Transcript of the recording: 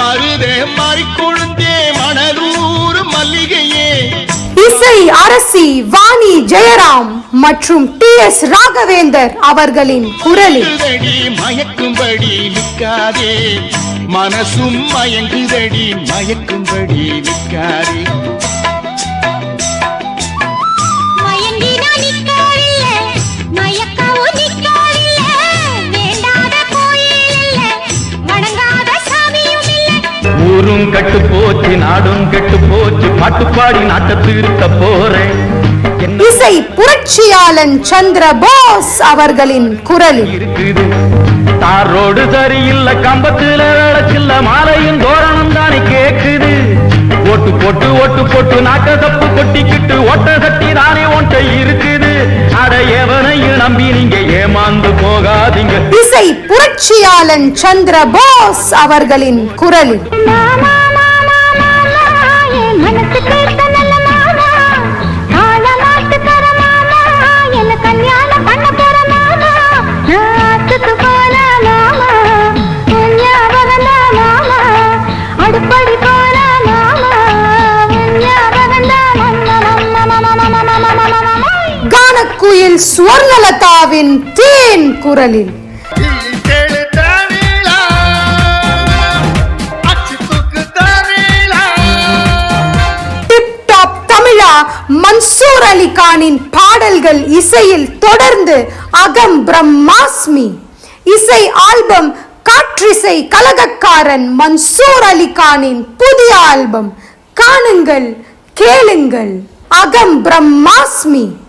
மருதே மாறிக்கொழுந்தே மணலூர் மல்லிகையே. இசை அரசி வாணி ஜெயராம் மற்றும் D S Raghavendra அவர்களின் குரலில். மயக்கும்படி நிற்காதே. மனசும் மயங்குதடி மயக்கும்படி நிற்காதே. ஊரும் கெட்டு போச்சு நாடும் கெட்டு போச்சு பாட்டுப்பாடி நாட்டை திருத்த போறேன். இசை புரட்சியாளன் சந்திர போஸ் அவர்களின் குரலில். இருக்குது. தார் ரோடு சரியில்லை கம்பத்துல விளக்கில்ல மாலையும் தோரணம் தானே கேக்குது. ஓட்டு போட்டு ஓட்டு போட்டு நாக்க தப்பு கொட்டிக்கிட்டு ஓட்ட சட்டி தானே ஒன்றை இருக்குது. அட எவனையும் நம்பி நீங்க ஏமாந்து போகாதீங்க. இசை புரட்சியாளன் சந்திர போஸ் அவர்களின் குரலில். கானக்குயில் சுவர்ணலதாவின் தேன் குரலில். மன்சூர் அலி கானின் பாடல்கள் இசையில் தொடர்ந்து அகம் பிரம்மாஸ்மி. இசை ஆல்பம் காற்றிசை கலகக்காரன் மன்சூர் அலி கானின் புதிய ஆல்பம். காணுங்கள் கேளுங்கள். அகம் பிரம்மாஸ்மி.